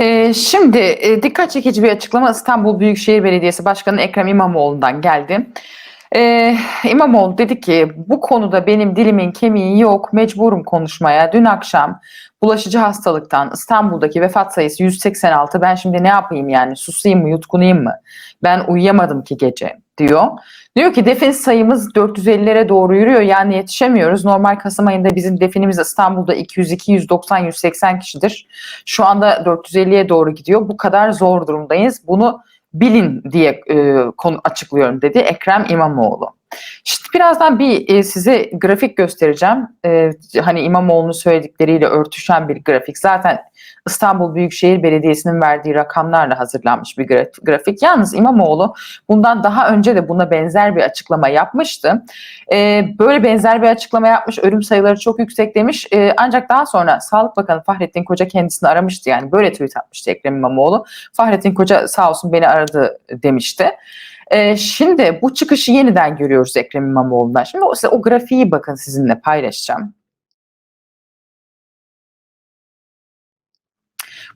Ee, şimdi e, dikkat çekici bir açıklama İstanbul Büyükşehir Belediyesi Başkanı Ekrem İmamoğlu'ndan geldi. Ee, İmamoğlu dedi ki bu konuda benim dilimin kemiği yok mecburum konuşmaya. Dün akşam bulaşıcı hastalıktan İstanbul'daki vefat sayısı 186 ben şimdi ne yapayım yani susayım mı yutkunayım mı? Ben uyuyamadım ki gece diyor. Diyor ki defin sayımız 450'lere doğru yürüyor yani yetişemiyoruz. Normal Kasım ayında bizim definimiz İstanbul'da 202, 190, 180 kişidir. Şu anda 450'ye doğru gidiyor. Bu kadar zor durumdayız. Bunu bilin diye e, konu açıklıyorum dedi Ekrem İmamoğlu. Şimdi birazdan bir e, size grafik göstereceğim. E, hani İmamoğlu'nun söyledikleriyle örtüşen bir grafik. Zaten İstanbul Büyükşehir Belediyesi'nin verdiği rakamlarla hazırlanmış bir graf- grafik. Yalnız İmamoğlu bundan daha önce de buna benzer bir açıklama yapmıştı. E, böyle benzer bir açıklama yapmış. Ölüm sayıları çok yüksek demiş. Ancak daha sonra Sağlık Bakanı Fahrettin Koca kendisini aramıştı. Yani böyle tweet atmıştı Ekrem İmamoğlu. Fahrettin Koca sağ olsun beni aradı demişti. Ee, şimdi bu çıkışı yeniden görüyoruz Ekrem İmamoğlu'ndan. Şimdi o, o grafiği bakın sizinle paylaşacağım.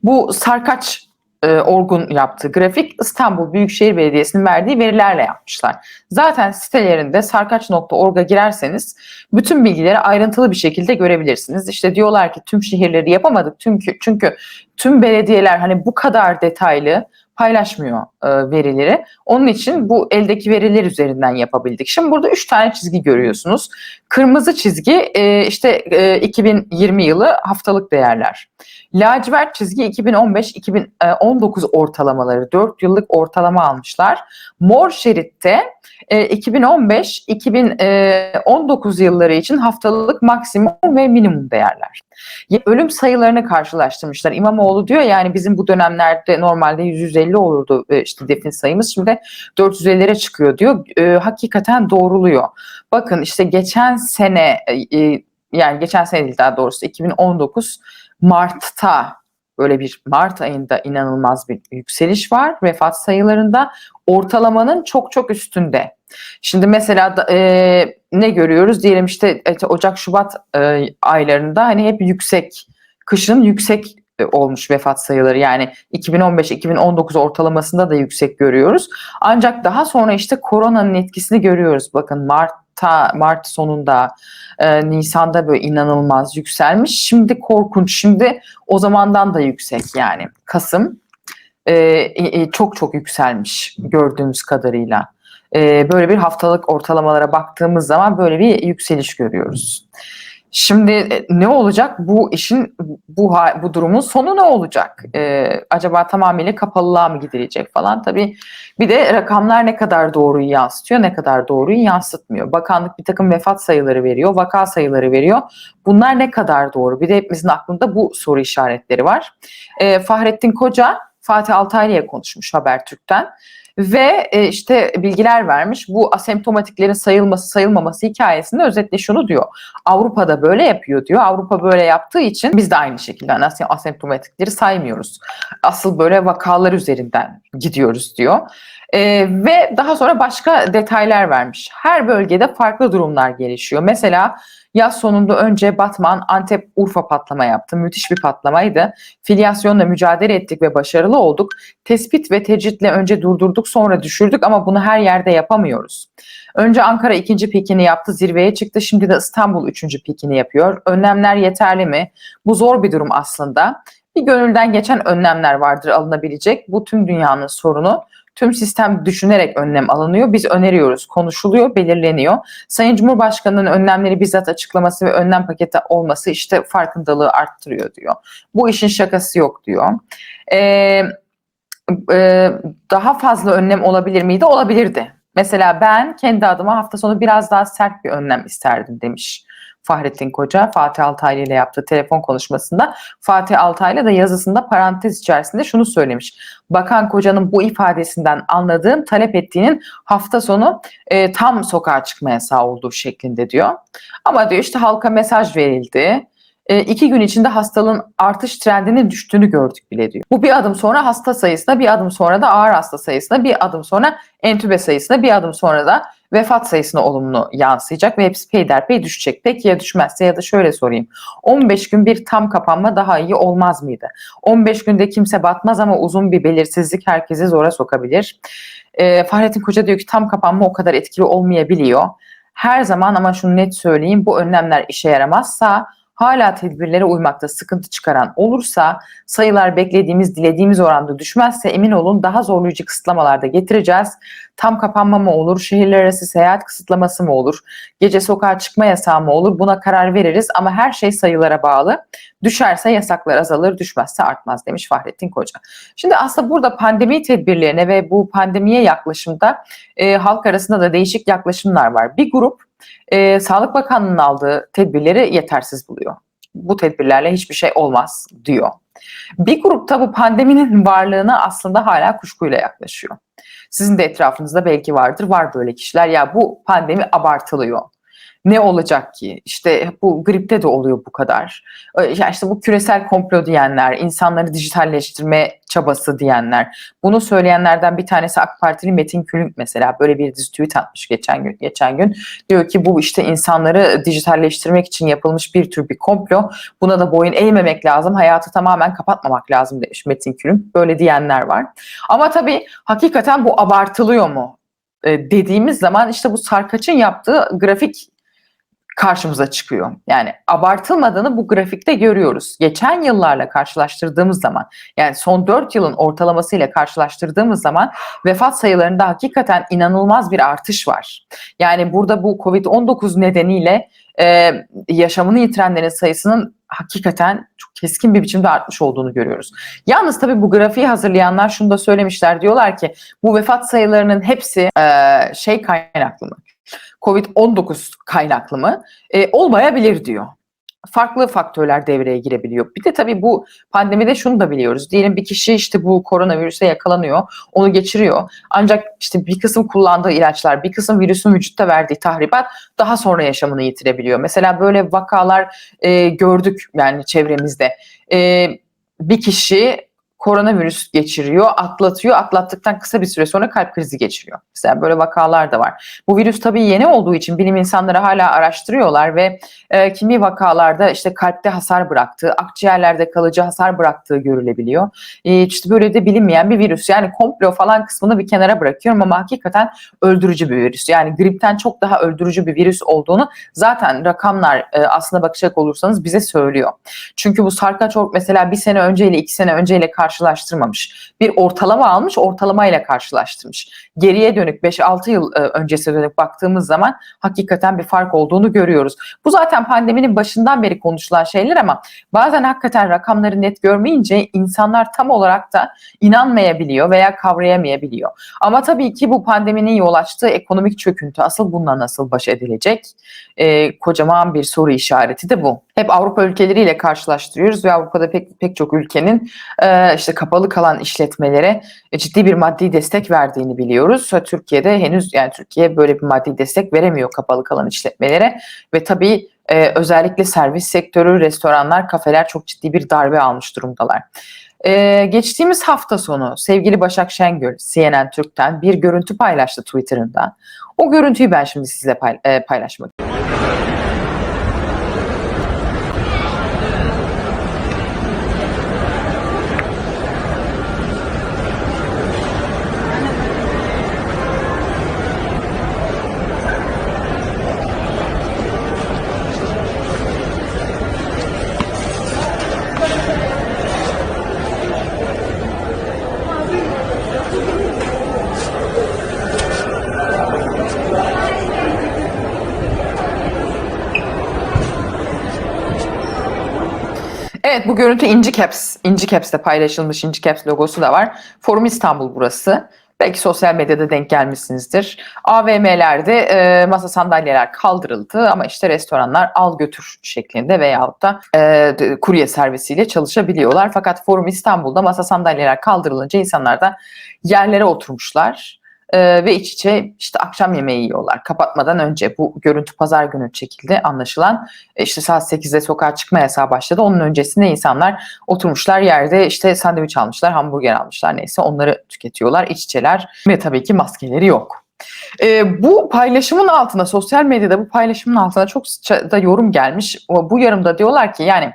Bu Sarkaç e, Orgun yaptığı grafik İstanbul Büyükşehir Belediyesi'nin verdiği verilerle yapmışlar. Zaten sitelerinde sarkaç.org'a girerseniz bütün bilgileri ayrıntılı bir şekilde görebilirsiniz. İşte diyorlar ki tüm şehirleri yapamadık çünkü çünkü tüm belediyeler hani bu kadar detaylı paylaşmıyor e, verileri. Onun için bu eldeki veriler üzerinden yapabildik. Şimdi burada üç tane çizgi görüyorsunuz. Kırmızı çizgi e, işte e, 2020 yılı haftalık değerler. Lacivert çizgi 2015-2019 ortalamaları 4 yıllık ortalama almışlar. Mor şeritte e, 2015-2019 yılları için haftalık maksimum ve minimum değerler. Ölüm sayılarını karşılaştırmışlar. İmamoğlu diyor yani bizim bu dönemlerde normalde 150 olurdu e, işte defin sayımız şimdi 450'lere çıkıyor diyor. E, hakikaten doğruluyor. Bakın işte geçen sene e, e, yani geçen sene değil daha doğrusu 2019 Mart'ta böyle bir Mart ayında inanılmaz bir yükseliş var vefat sayılarında ortalamanın çok çok üstünde. Şimdi mesela e, ne görüyoruz diyelim işte e, Ocak Şubat e, aylarında hani hep yüksek kışın yüksek e, olmuş vefat sayıları yani 2015-2019 ortalamasında da yüksek görüyoruz. Ancak daha sonra işte koronanın etkisini görüyoruz. Bakın Mart'ta Mart sonunda e, Nisan'da böyle inanılmaz yükselmiş. Şimdi korkunç. Şimdi o zamandan da yüksek yani. Kasım e, e, çok çok yükselmiş gördüğümüz kadarıyla. E, böyle bir haftalık ortalamalara baktığımız zaman böyle bir yükseliş görüyoruz. Şimdi e, ne olacak bu işin bu bu durumun sonu ne olacak? E, acaba tamamıyla kapalılığa mı gidilecek falan? Tabii bir de rakamlar ne kadar doğruyu yansıtıyor, ne kadar doğruyu yansıtmıyor. Bakanlık bir takım vefat sayıları veriyor, vaka sayıları veriyor. Bunlar ne kadar doğru? Bir de hepimizin aklında bu soru işaretleri var. E, Fahrettin Koca Fatih Altaylı'ya konuşmuş Habertürk'ten ve e, işte bilgiler vermiş. Bu asemptomatiklerin sayılması sayılmaması hikayesinde özetle şunu diyor. Avrupa'da böyle yapıyor diyor. Avrupa böyle yaptığı için biz de aynı şekilde asem- asemptomatikleri saymıyoruz. Asıl böyle vakalar üzerinden gidiyoruz diyor. E, ve daha sonra başka detaylar vermiş. Her bölgede farklı durumlar gelişiyor. Mesela yaz sonunda önce Batman, Antep, Urfa patlama yaptı. Müthiş bir patlamaydı. Filyasyonla mücadele ettik ve başarılı olduk. Tespit ve tecritle önce durdurduk sonra düşürdük ama bunu her yerde yapamıyoruz. Önce Ankara ikinci pikini yaptı, zirveye çıktı. Şimdi de İstanbul üçüncü pikini yapıyor. Önlemler yeterli mi? Bu zor bir durum aslında. Bir gönülden geçen önlemler vardır alınabilecek. Bu tüm dünyanın sorunu. Tüm sistem düşünerek önlem alınıyor. Biz öneriyoruz, konuşuluyor, belirleniyor. Sayın Cumhurbaşkanı'nın önlemleri bizzat açıklaması ve önlem paketi olması işte farkındalığı arttırıyor diyor. Bu işin şakası yok diyor. Ee, e, daha fazla önlem olabilir miydi? Olabilirdi. Mesela ben kendi adıma hafta sonu biraz daha sert bir önlem isterdim demiş Fahrettin Koca Fatih Altaylı ile yaptığı telefon konuşmasında. Fatih Altaylı da yazısında parantez içerisinde şunu söylemiş. Bakan Koca'nın bu ifadesinden anladığım talep ettiğinin hafta sonu e, tam sokağa çıkma yasağı olduğu şeklinde diyor. Ama diyor işte halka mesaj verildi. E, iki gün içinde hastalığın artış trendinin düştüğünü gördük bile diyor. Bu bir adım sonra hasta sayısına, bir adım sonra da ağır hasta sayısına, bir adım sonra entübe sayısına, bir adım sonra da vefat sayısına olumlu yansıyacak ve hepsi peyderpey düşecek. Peki ya düşmezse ya da şöyle sorayım. 15 gün bir tam kapanma daha iyi olmaz mıydı? 15 günde kimse batmaz ama uzun bir belirsizlik herkesi zora sokabilir. E, Fahrettin Koca diyor ki tam kapanma o kadar etkili olmayabiliyor. Her zaman ama şunu net söyleyeyim bu önlemler işe yaramazsa hala tedbirlere uymakta sıkıntı çıkaran olursa sayılar beklediğimiz, dilediğimiz oranda düşmezse emin olun daha zorlayıcı kısıtlamalar da getireceğiz. Tam kapanma mı olur, şehirler arası seyahat kısıtlaması mı olur, gece sokağa çıkma yasağı mı olur buna karar veririz ama her şey sayılara bağlı. Düşerse yasaklar azalır, düşmezse artmaz demiş Fahrettin Koca. Şimdi aslında burada pandemi tedbirlerine ve bu pandemiye yaklaşımda e, halk arasında da değişik yaklaşımlar var. Bir grup e, Sağlık Bakanlığı'nın aldığı tedbirleri yetersiz buluyor. Bu tedbirlerle hiçbir şey olmaz diyor. Bir grupta bu pandeminin varlığına aslında hala kuşkuyla yaklaşıyor. Sizin de etrafınızda belki vardır, var böyle kişiler. Ya bu pandemi abartılıyor. Ne olacak ki? İşte bu gripte de oluyor bu kadar. Ya işte bu küresel komplo diyenler, insanları dijitalleştirme çabası diyenler. Bunu söyleyenlerden bir tanesi AK Partili Metin Külünk mesela böyle bir dizi tweet atmış geçen gün. Geçen gün diyor ki bu işte insanları dijitalleştirmek için yapılmış bir tür bir komplo. Buna da boyun eğmemek lazım. Hayatı tamamen kapatmamak lazım demiş Metin Külünk. Böyle diyenler var. Ama tabii hakikaten bu abartılıyor mu? dediğimiz zaman işte bu Sarkaç'ın yaptığı grafik karşımıza çıkıyor. Yani abartılmadığını bu grafikte görüyoruz. Geçen yıllarla karşılaştırdığımız zaman yani son 4 yılın ortalamasıyla karşılaştırdığımız zaman vefat sayılarında hakikaten inanılmaz bir artış var. Yani burada bu Covid-19 nedeniyle e, yaşamını yitirenlerin sayısının hakikaten çok keskin bir biçimde artmış olduğunu görüyoruz. Yalnız tabii bu grafiği hazırlayanlar şunu da söylemişler. Diyorlar ki bu vefat sayılarının hepsi e, şey kaynaklı mı? Covid-19 kaynaklı mı? E, olmayabilir diyor. Farklı faktörler devreye girebiliyor. Bir de tabii bu pandemide şunu da biliyoruz. Diyelim bir kişi işte bu koronavirüse yakalanıyor, onu geçiriyor. Ancak işte bir kısım kullandığı ilaçlar, bir kısım virüsün vücutta verdiği tahribat daha sonra yaşamını yitirebiliyor. Mesela böyle vakalar e, gördük yani çevremizde. E, bir kişi koronavirüs geçiriyor, atlatıyor. Atlattıktan kısa bir süre sonra kalp krizi geçiriyor. Mesela böyle vakalar da var. Bu virüs tabii yeni olduğu için bilim insanları hala araştırıyorlar ve e, kimi vakalarda işte kalpte hasar bıraktığı, akciğerlerde kalıcı hasar bıraktığı görülebiliyor. E, işte böyle de bilinmeyen bir virüs. Yani komplo falan kısmını bir kenara bırakıyorum ama hakikaten öldürücü bir virüs. Yani gripten çok daha öldürücü bir virüs olduğunu zaten rakamlar e, aslında bakacak olursanız bize söylüyor. Çünkü bu sarkaç mesela bir sene önceyle iki sene önceyle karşı karşılaştırmamış. Bir ortalama almış, ortalamayla karşılaştırmış. Geriye dönük 5-6 yıl e, öncesine dönük baktığımız zaman hakikaten bir fark olduğunu görüyoruz. Bu zaten pandeminin başından beri konuşulan şeyler ama bazen hakikaten rakamları net görmeyince insanlar tam olarak da inanmayabiliyor veya kavrayamayabiliyor. Ama tabii ki bu pandeminin yol açtığı ekonomik çöküntü asıl bununla nasıl baş edilecek? E, kocaman bir soru işareti de bu. Hep Avrupa ülkeleriyle karşılaştırıyoruz ve Avrupa'da pek pek çok ülkenin e, işte kapalı kalan işletmelere ciddi bir maddi destek verdiğini biliyoruz. Türkiye'de henüz yani Türkiye böyle bir maddi destek veremiyor kapalı kalan işletmelere ve tabii e, özellikle servis sektörü, restoranlar, kafeler çok ciddi bir darbe almış durumdalar. Ee, geçtiğimiz hafta sonu sevgili Başak Şengül CNN Türk'ten bir görüntü paylaştı Twitter'ında. O görüntüyü ben şimdi sizle pay, e, paylaşmak istiyorum. Evet bu görüntü İnci Caps. İnci Caps'te paylaşılmış İnci Caps logosu da var. Forum İstanbul burası. Belki sosyal medyada denk gelmişsinizdir. AVM'lerde e, masa sandalyeler kaldırıldı ama işte restoranlar al götür şeklinde veyahut da e, kurye servisiyle çalışabiliyorlar. Fakat Forum İstanbul'da masa sandalyeler kaldırılınca insanlar da yerlere oturmuşlar. E, ve iç içe işte akşam yemeği yiyorlar. Kapatmadan önce bu görüntü pazar günü çekildi anlaşılan. E, işte saat 8'de sokağa çıkma yasağı başladı. Onun öncesinde insanlar oturmuşlar yerde işte sandviç almışlar, hamburger almışlar neyse onları tüketiyorlar. iç içeler ve tabii ki maskeleri yok. E, bu paylaşımın altına sosyal medyada bu paylaşımın altına çok da yorum gelmiş. Bu yorumda diyorlar ki yani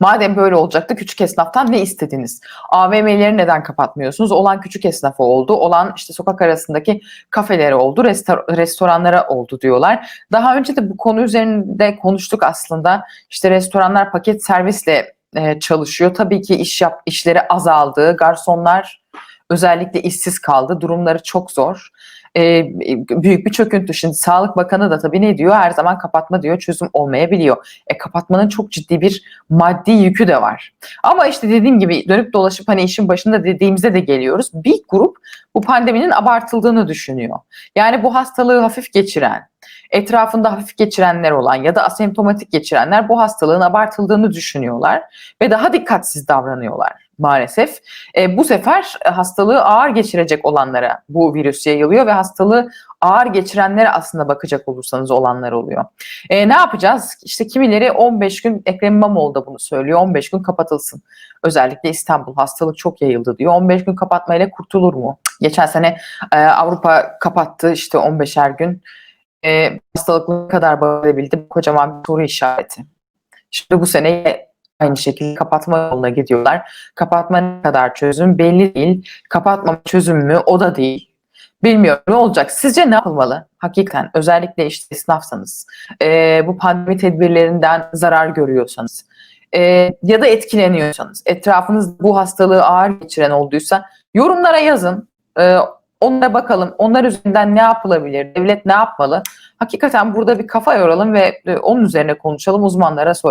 Madem böyle olacaktı küçük esnaftan ne istediniz? AVM'leri neden kapatmıyorsunuz? Olan küçük esnafı oldu. Olan işte sokak arasındaki kafeleri oldu. Restor- restoranlara oldu diyorlar. Daha önce de bu konu üzerinde konuştuk aslında. İşte restoranlar paket servisle e, çalışıyor. Tabii ki iş yap işleri azaldı. Garsonlar özellikle işsiz kaldı. Durumları çok zor e, büyük bir çöküntü. Şimdi Sağlık Bakanı da tabii ne diyor? Her zaman kapatma diyor çözüm olmayabiliyor. E, kapatmanın çok ciddi bir maddi yükü de var. Ama işte dediğim gibi dönüp dolaşıp hani işin başında dediğimizde de geliyoruz. Bir grup bu pandeminin abartıldığını düşünüyor. Yani bu hastalığı hafif geçiren, etrafında hafif geçirenler olan ya da asemptomatik geçirenler bu hastalığın abartıldığını düşünüyorlar ve daha dikkatsiz davranıyorlar maalesef. E, bu sefer hastalığı ağır geçirecek olanlara bu virüs yayılıyor ve hastalığı ağır geçirenlere aslında bakacak olursanız olanlar oluyor. E, ne yapacağız? İşte kimileri 15 gün Ekrem İmamoğlu da bunu söylüyor. 15 gün kapatılsın. Özellikle İstanbul hastalık çok yayıldı diyor. 15 gün kapatmayla kurtulur mu? Geçen sene e, Avrupa kapattı işte 15'er gün. E, hastalıklı kadar bağlayabildi. Kocaman bir soru işareti. Şimdi bu sene aynı şekilde kapatma yoluna gidiyorlar. Kapatma ne kadar çözüm belli değil. Kapatma çözüm mü o da değil. Bilmiyorum ne olacak. Sizce ne yapılmalı? Hakikaten özellikle işte esnafsanız, e, bu pandemi tedbirlerinden zarar görüyorsanız e, ya da etkileniyorsanız, etrafınız bu hastalığı ağır geçiren olduysa yorumlara yazın. E, onlara bakalım. Onlar üzerinden ne yapılabilir? Devlet ne yapmalı? Hakikaten burada bir kafa yoralım ve e, onun üzerine konuşalım, uzmanlara soralım.